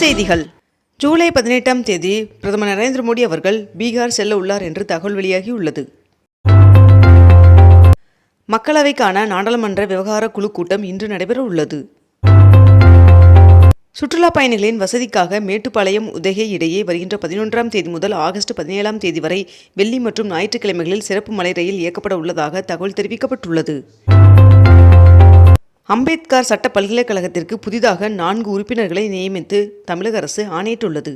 செய்திகள். ஜூலை பதினெட்டாம் தேதி பிரதமர் நரேந்திர மோடி அவர்கள் பீகார் செல்ல உள்ளார் என்று தகவல் வெளியாகியுள்ளது. மக்களவைக்கான நாடாளுமன்ற விவகார குழு கூட்டம் இன்று நடைபெற உள்ளது சுற்றுலா பயணிகளின் வசதிக்காக மேட்டுப்பாளையம் உதகை இடையே வருகின்ற பதினொன்றாம் தேதி முதல் ஆகஸ்ட் பதினேழாம் தேதி வரை வெள்ளி மற்றும் ஞாயிற்றுக்கிழமைகளில் சிறப்பு மலை ரயில் இயக்கப்பட உள்ளதாக தகவல் தெரிவிக்கப்பட்டுள்ளது. அம்பேத்கர் சட்ட பல்கலைக்கழகத்திற்கு புதிதாக நான்கு உறுப்பினர்களை நியமித்து தமிழக அரசு ஆணையிட்டுள்ளது.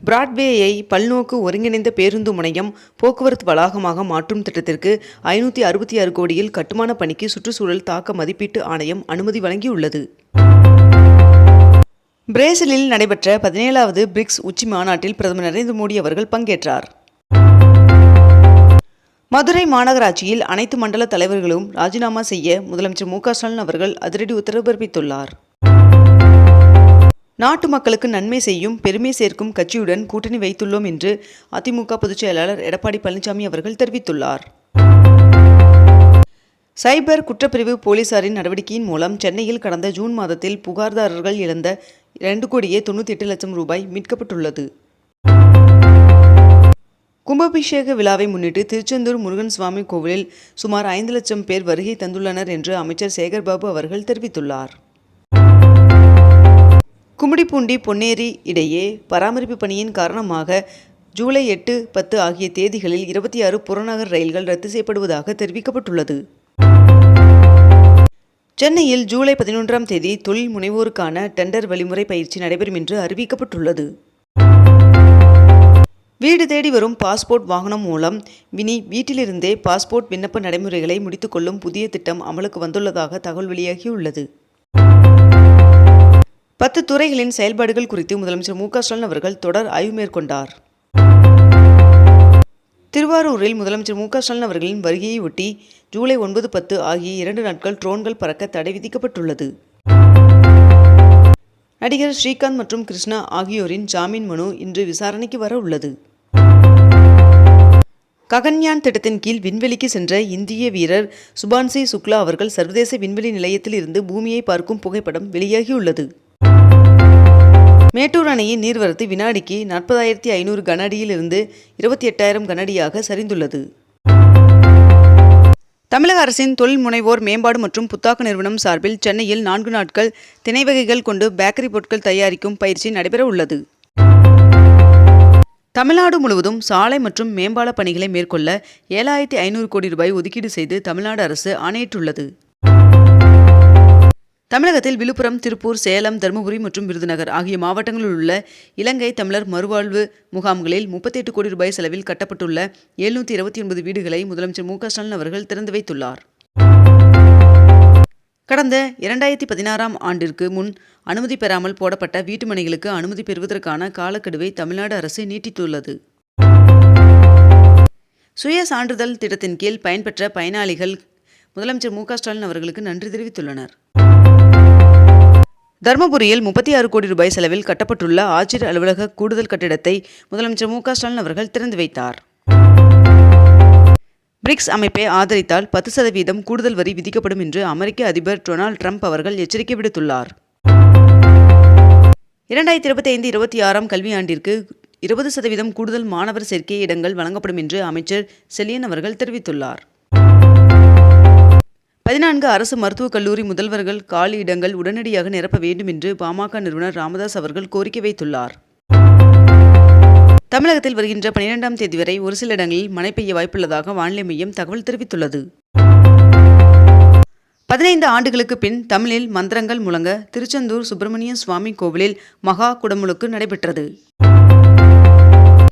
பிராட்வேயை பல்நோக்கு ஒருங்கிணைந்த பேருந்து முனையம் போக்குவரத்து வளாகமாக மாற்றும் திட்டத்திற்கு ஐநூற்றி அறுபத்தி ஆறு கோடியில் கட்டுமான பணிக்கு சுற்றுச்சூழல் தாக்க மதிப்பீட்டு ஆணையம் அனுமதி வழங்கியுள்ளது. பிரேசிலில் நடைபெற்ற பதினேழாவது பிரிக்ஸ் உச்சி மாநாட்டில் பிரதமர் நரேந்திர மோடி அவர்கள் பங்கேற்றார். மதுரை மாநகராட்சியில் அனைத்து மண்டல தலைவர்களும் ராஜினாமா செய்ய முதலமைச்சர் மு ஸ்டாலின் அவர்கள் அதிரடி உத்தரவு பிறப்பித்துள்ளார். நாட்டு மக்களுக்கு நன்மை செய்யும் பெருமை சேர்க்கும் கட்சியுடன் கூட்டணி வைத்துள்ளோம் என்று அதிமுக பொதுச் செயலாளர் எடப்பாடி பழனிசாமி அவர்கள் தெரிவித்துள்ளார். சைபர் குற்றப்பிரிவு போலீசாரின் நடவடிக்கையின் மூலம் சென்னையில் கடந்த ஜூன் மாதத்தில் புகார்தாரர்கள் இழந்த இரண்டு கோடியே தொண்ணூற்றி எட்டு லட்சம் ரூபாய் மீட்கப்பட்டுள்ளது. கும்பாபிஷேக விழாவை முன்னிட்டு திருச்செந்தூர் முருகன் சுவாமி கோவிலில் சுமார் ஐந்து லட்சம் பேர் வருகை தந்துள்ளனர் என்று அமைச்சர் சேகர்பாபு அவர்கள் தெரிவித்துள்ளார். கும்மிடிப்பூண்டி பொன்னேரி இடையே பராமரிப்பு பணியின் காரணமாக ஜூலை எட்டு பத்து ஆகிய தேதிகளில் இருபத்தி ஆறு புறநகர் ரயில்கள் ரத்து செய்யப்படுவதாக தெரிவிக்கப்பட்டுள்ளது. சென்னையில் ஜூலை பதினொன்றாம் தேதி தொழில் முனைவோருக்கான டெண்டர் வழிமுறை பயிற்சி நடைபெறும் என்று அறிவிக்கப்பட்டுள்ளது. வீடு தேடி வரும் பாஸ்போர்ட் வாகனம் மூலம் வினி வீட்டிலிருந்தே பாஸ்போர்ட் விண்ணப்ப நடைமுறைகளை முடித்துக்கொள்ளும் புதிய திட்டம் அமலுக்கு வந்துள்ளதாக தகவல் வெளியாகியுள்ளது. பத்து துறைகளின் செயல்பாடுகள் குறித்து முதலமைச்சர் மு க ஸ்டாலின் அவர்கள் தொடர் ஆய்வு மேற்கொண்டார். திருவாரூரில் முதலமைச்சர் மு க ஸ்டாலின் அவர்களின் வருகையை ஒட்டி ஜூலை ஒன்பது பத்து ஆகிய இரண்டு நாட்கள் ட்ரோன்கள் பறக்க தடை விதிக்கப்பட்டுள்ளது. நடிகர் ஸ்ரீகாந்த் மற்றும் கிருஷ்ணா ஆகியோரின் ஜாமீன் மனு இன்று விசாரணைக்கு வர உள்ளது. ககன்யான் திட்டத்தின் கீழ் விண்வெளிக்கு சென்ற இந்திய வீரர் சுபான்சி சுக்லா அவர்கள் சர்வதேச விண்வெளி நிலையத்தில் இருந்து பூமியை பார்க்கும் புகைப்படம் வெளியாகியுள்ளது. மேட்டூர் அணையின் நீர்வரத்து வினாடிக்கு நாற்பதாயிரத்தி ஐநூறு கன இருந்து இருபத்தி எட்டாயிரம் கனஅடியாக சரிந்துள்ளது. தமிழக அரசின் தொழில் முனைவோர் மேம்பாடு மற்றும் புத்தாக்க நிறுவனம் சார்பில் சென்னையில் நான்கு நாட்கள் திணை வகைகள் கொண்டு பேக்கரி பொருட்கள் தயாரிக்கும் பயிற்சி நடைபெற உள்ளது தமிழ்நாடு முழுவதும் சாலை மற்றும் மேம்பால பணிகளை மேற்கொள்ள ஏழாயிரத்தி ஐநூறு கோடி ரூபாய் ஒதுக்கீடு செய்து தமிழ்நாடு அரசு ஆணையிட்டுள்ளது. தமிழகத்தில் விழுப்புரம் திருப்பூர் சேலம் தருமபுரி மற்றும் விருதுநகர் ஆகிய மாவட்டங்களில் உள்ள இலங்கை தமிழர் மறுவாழ்வு முகாம்களில் முப்பத்தெட்டு கோடி ரூபாய் செலவில் கட்டப்பட்டுள்ள எழுநூற்றி இருபத்தி ஒன்பது வீடுகளை முதலமைச்சர் மு க ஸ்டாலின் அவர்கள் திறந்து வைத்துள்ளார். கடந்த இரண்டாயிரத்தி பதினாறாம் ஆண்டிற்கு முன் அனுமதி பெறாமல் போடப்பட்ட வீட்டுமனைகளுக்கு அனுமதி பெறுவதற்கான காலக்கெடுவை தமிழ்நாடு அரசு நீட்டித்துள்ளது. சுய சான்றிதழ் திட்டத்தின் கீழ் பயன்பெற்ற பயனாளிகள் முதலமைச்சர் மு ஸ்டாலின் அவர்களுக்கு நன்றி தெரிவித்துள்ளனர். தருமபுரியில் முப்பத்தி ஆறு கோடி ரூபாய் செலவில் கட்டப்பட்டுள்ள ஆட்சியர் அலுவலக கூடுதல் கட்டிடத்தை முதலமைச்சர் மு ஸ்டாலின் அவர்கள் திறந்து வைத்தார். பிரிக்ஸ் அமைப்பை ஆதரித்தால் பத்து சதவீதம் கூடுதல் வரி விதிக்கப்படும் என்று அமெரிக்க அதிபர் டொனால்ட் ட்ரம்ப் அவர்கள் எச்சரிக்கை விடுத்துள்ளார். இரண்டாயிரத்தி இருபத்தி ஐந்து இருபத்தி ஆறாம் கல்வியாண்டிற்கு இருபது சதவீதம் கூடுதல் மாணவர் சேர்க்கை இடங்கள் வழங்கப்படும் என்று அமைச்சர் செலியன் அவர்கள் தெரிவித்துள்ளார். பதினான்கு அரசு மருத்துவக் கல்லூரி முதல்வர்கள் காலி இடங்கள் உடனடியாக நிரப்ப வேண்டும் என்று பாமக நிறுவனர் ராமதாஸ் அவர்கள் கோரிக்கை வைத்துள்ளார். தமிழகத்தில் வருகின்ற பனிரெண்டாம் தேதி வரை ஒரு சில இடங்களில் மழை பெய்ய வாய்ப்புள்ளதாக வானிலை மையம் தகவல் தெரிவித்துள்ளது. பதினைந்து ஆண்டுகளுக்கு பின் தமிழில் மந்திரங்கள் முழங்க திருச்செந்தூர் சுப்பிரமணிய சுவாமி கோவிலில் மகா குடமுழுக்கு நடைபெற்றது.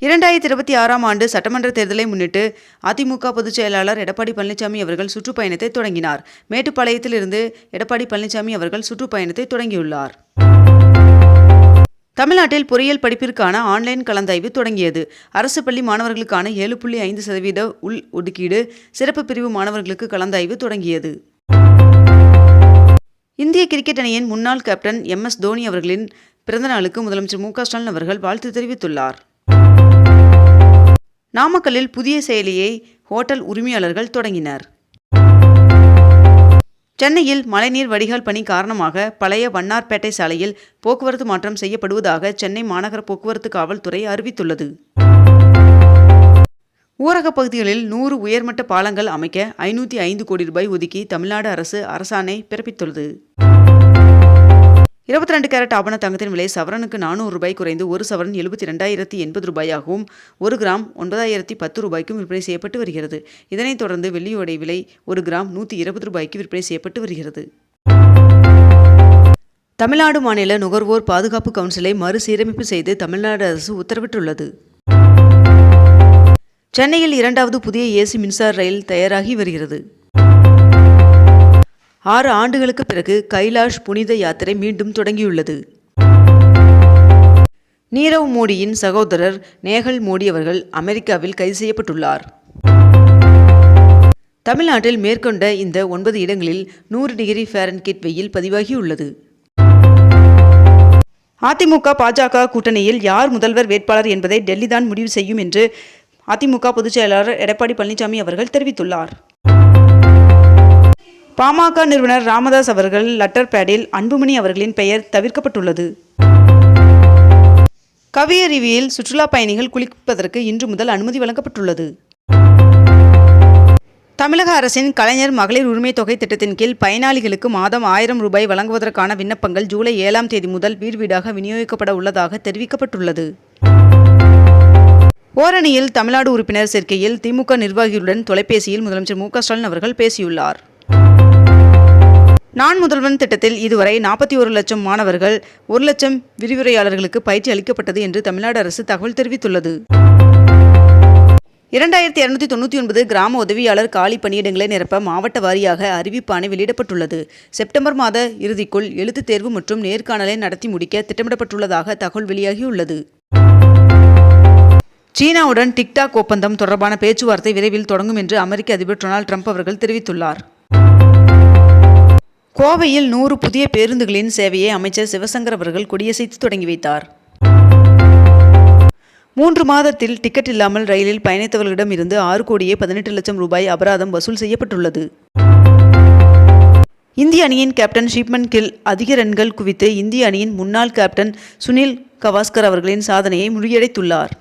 இரண்டாயிரத்தி இருபத்தி ஆறாம் ஆண்டு சட்டமன்ற தேர்தலை முன்னிட்டு அதிமுக பொதுச் செயலாளர் எடப்பாடி பழனிசாமி அவர்கள் சுற்றுப்பயணத்தை தொடங்கினார். மேட்டுப்பாளையத்திலிருந்து எடப்பாடி பழனிசாமி அவர்கள் சுற்றுப்பயணத்தை தொடங்கியுள்ளார். தமிழ்நாட்டில் பொறியியல் படிப்பிற்கான ஆன்லைன் கலந்தாய்வு தொடங்கியது. அரசு பள்ளி மாணவர்களுக்கான ஏழு புள்ளி ஐந்து சதவீத உள் ஒதுக்கீடு சிறப்பு பிரிவு மாணவர்களுக்கு கலந்தாய்வு தொடங்கியது. இந்திய கிரிக்கெட் அணியின் முன்னாள் கேப்டன் எம். எஸ். தோனி அவர்களின் பிறந்தநாளுக்கு முதலமைச்சர் மு. க. ஸ்டாலின் அவர்கள் வாழ்த்து தெரிவித்துள்ளார். நாமக்கல்லில் புதிய செயலியை ஹோட்டல் உரிமையாளர்கள் தொடங்கினர். சென்னையில் மழைநீர் வடிகால் பணி காரணமாக பழைய வண்ணார்பேட்டை சாலையில் போக்குவரத்து மாற்றம் செய்யப்படுவதாக சென்னை மாநகர போக்குவரத்து காவல்துறை அறிவித்துள்ளது. ஊரகப் பகுதிகளில் நூறு உயர்மட்ட பாலங்கள் அமைக்க ஐநூற்றி ஐந்து கோடி ரூபாய் ஒதுக்கி தமிழ்நாடு அரசு அரசாணை பிறப்பித்துள்ளது. இருபத்தி ரெண்டு கேரட் ஆபண தங்கத்தின் விலை சவரனுக்கு நானூறு ரூபாய் குறைந்து ஒரு சவரன் எழுபத்தி ரெண்டாயிரத்தி எண்பது ரூபாயாகவும் ஒரு கிராம் ஒன்பதாயிரத்தி பத்து ரூபாய்க்கும் விற்பனை செய்யப்பட்டு வருகிறது. இதனைத் தொடர்ந்து வெள்ளியோடை விலை ஒரு கிராம் நூற்றி இருபது ரூபாய்க்கு விற்பனை செய்யப்பட்டு வருகிறது. தமிழ்நாடு மாநில நுகர்வோர் பாதுகாப்பு கவுன்சிலை மறுசீரமைப்பு செய்து தமிழ்நாடு அரசு உத்தரவிட்டுள்ளது. சென்னையில் இரண்டாவது புதிய ஏசி மின்சார ரயில் தயாராகி வருகிறது. ஆறு ஆண்டுகளுக்கு பிறகு கைலாஷ் புனித யாத்திரை மீண்டும் தொடங்கியுள்ளது. நீரவ் மோடியின் சகோதரர் நேகல் மோடி அவர்கள் அமெரிக்காவில் கைது செய்யப்பட்டுள்ளார். தமிழ்நாட்டில் மேற்கொண்ட இந்த ஒன்பது இடங்களில் நூறு டிகிரி ஃபாரன்கிட் வெயில் பதிவாகியுள்ளது. அதிமுக பாஜக கூட்டணியில் யார் முதல்வர் வேட்பாளர் என்பதை டெல்லி தான் முடிவு செய்யும் என்று அதிமுக பொதுச் செயலாளர் எடப்பாடி பழனிசாமி அவர்கள் தெரிவித்துள்ளார். பாமக நிறுவனர் ராமதாஸ் அவர்கள் லெட்டர் பேடில் அன்புமணி அவர்களின் பெயர் தவிர்க்கப்பட்டுள்ளது. கவியருவியில் சுற்றுலா பயணிகள் குளிப்பதற்கு இன்று முதல் அனுமதி வழங்கப்பட்டுள்ளது. தமிழக அரசின் கலைஞர் மகளிர் உரிமை தொகை திட்டத்தின் கீழ் பயனாளிகளுக்கு மாதம் ஆயிரம் ரூபாய் வழங்குவதற்கான விண்ணப்பங்கள் ஜூலை ஏழாம் தேதி முதல் வீடு வீடாக விநியோகிக்கப்பட உள்ளதாக தெரிவிக்கப்பட்டுள்ளது. ஓரணியில் தமிழ்நாடு உறுப்பினர் சேர்க்கையில் திமுக நிர்வாகிகளுடன் தொலைபேசியில் முதலமைச்சர் மு ஸ்டாலின் அவர்கள் பேசியுள்ளார். நான் முதல்வன் திட்டத்தில் இதுவரை நாற்பத்தி ஒரு லட்சம் மாணவர்கள் ஒரு லட்சம் விரிவுரையாளர்களுக்கு பயிற்சி அளிக்கப்பட்டது என்று தமிழ்நாடு அரசு தகவல் தெரிவித்துள்ளது. இரண்டாயிரத்தி இரநூத்தி தொண்ணூற்றி ஒன்பது கிராம உதவியாளர் காலி பணியிடங்களை நிரப்ப மாவட்ட வாரியாக அறிவிப்பாணை வெளியிடப்பட்டுள்ளது. செப்டம்பர் மாத இறுதிக்குள் எழுத்துத் தேர்வு மற்றும் நேர்காணலை நடத்தி முடிக்க திட்டமிடப்பட்டுள்ளதாக தகவல் வெளியாகியுள்ளது. சீனாவுடன் டிக்டாக் ஒப்பந்தம் தொடர்பான பேச்சுவார்த்தை விரைவில் தொடங்கும் என்று அமெரிக்க அதிபர் டொனால்டு ட்ரம்ப் அவர்கள் தெரிவித்துள்ளார். கோவையில் நூறு புதிய பேருந்துகளின் சேவையை அமைச்சர் சிவசங்கர் அவர்கள் கொடியசைத்து தொடங்கி வைத்தார். மூன்று மாதத்தில் டிக்கெட் இல்லாமல் ரயிலில் பயணித்தவர்களிடம் இருந்து ஆறு கோடியே பதினெட்டு லட்சம் ரூபாய் அபராதம் வசூல் செய்யப்பட்டுள்ளது. இந்திய அணியின் கேப்டன் ஷிப்மன் கில் அதிக ரன்கள் குவித்து இந்திய அணியின் முன்னாள் கேப்டன் சுனில் கவாஸ்கர் அவர்களின் சாதனையை முறியடைத்துள்ளார்.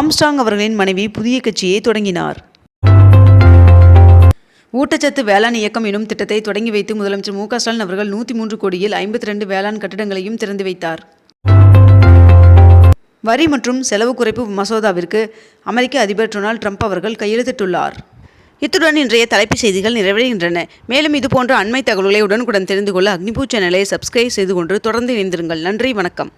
ஆம்ஸ்டாங் அவர்களின் மனைவி புதிய கட்சியை தொடங்கினார். ஊட்டச்சத்து வேளாண் இயக்கம் எனும் திட்டத்தை தொடங்கி வைத்து முதலமைச்சர் மு ஸ்டாலின் அவர்கள் நூற்றி மூன்று கோடியில் ஐம்பத்தி ரெண்டு வேளாண் கட்டிடங்களையும் திறந்து வைத்தார். வரி மற்றும் செலவு குறைப்பு மசோதாவிற்கு அமெரிக்க அதிபர் டொனால்டு ட்ரம்ப் அவர்கள் கையெழுத்திட்டுள்ளார். இத்துடன் இன்றைய தலைப்புச் செய்திகள் நிறைவடைகின்றன. மேலும் இதுபோன்ற அண்மை தகவல்களை உடனுக்குடன் தெரிந்து கொள்ள அக்னிபூ சேனலை சப்ஸ்கிரைப் செய்து கொண்டு தொடர்ந்து இணைந்திருங்கள். நன்றி வணக்கம்.